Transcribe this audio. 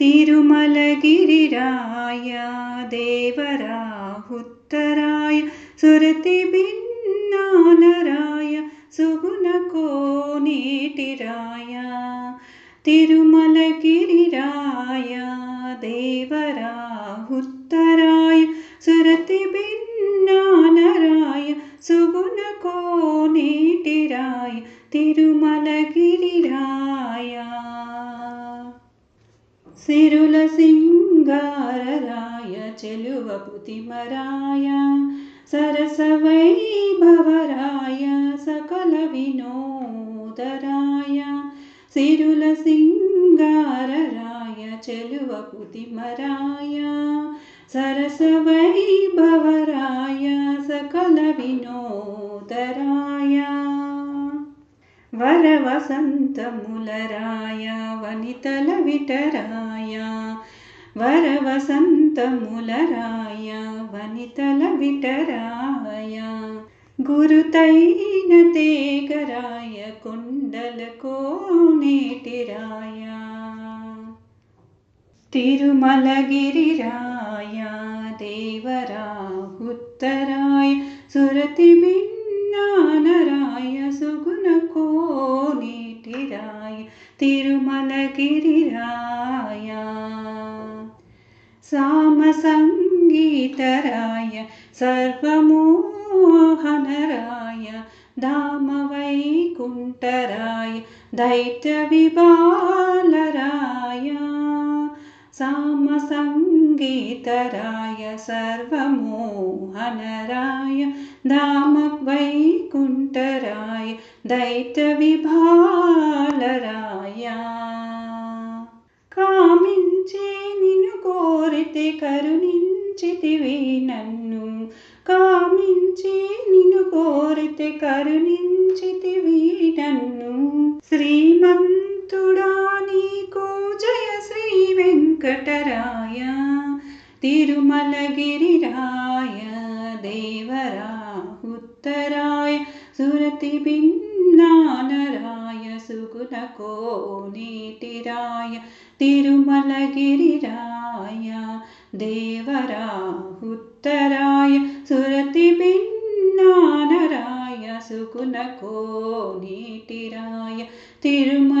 तिरुमलगिरिराय देवराहुत्तराय सुरतिभिन्नानराय सुगुणकोनेटिराय तिरुमलगिरिराय देवराहुत्तराय सुरतिभिन्नानराय सुगुणकोनेटिराय तिरुमलगिरिराय सिरुलसिङ्गारराय चलुवपुतिमराय सरसवैभवराय सकलविनोदराय सिरुलसिङ्गारराय चलुवपुतिमराय सरसवैभवराय सकलविनोदराय वरवसन्तमुलराय वनितलविटराय वरवसन्तमुलराय वनितलविटराय गुरुतैनतेकराय कुण्डलकोनेटिराय। तिरुमलगिरिराय देवराहुत्तराय सुरतिभिन्नानराय तिरुमलगिरिराय सामसङ्गीतराय सर्वमोहनराय धामवैकुण्ठराय दैत्यविबालराय सामसङ्गीतराय सर्वमोहनराय धामवैकुण्ठराय दैत्यविभालराय కరుణించితివి నన్ను. కామించే నిన్ను కోరితే కరుణించితివి నన్ను. శ్రీమంతుడా నీకు జయ శ్రీ వెంకటరాయ. తిరుమలగిరిరాయ దేవరా ఉత్తరాయ సురతిభిన్నానరాయ సుగుణకోనేటిరాయ తిరుమలగిరిరాయ देवराहुत्तराय सुरतिभिन्नानराय सुगुनको नीतिराय तिरुम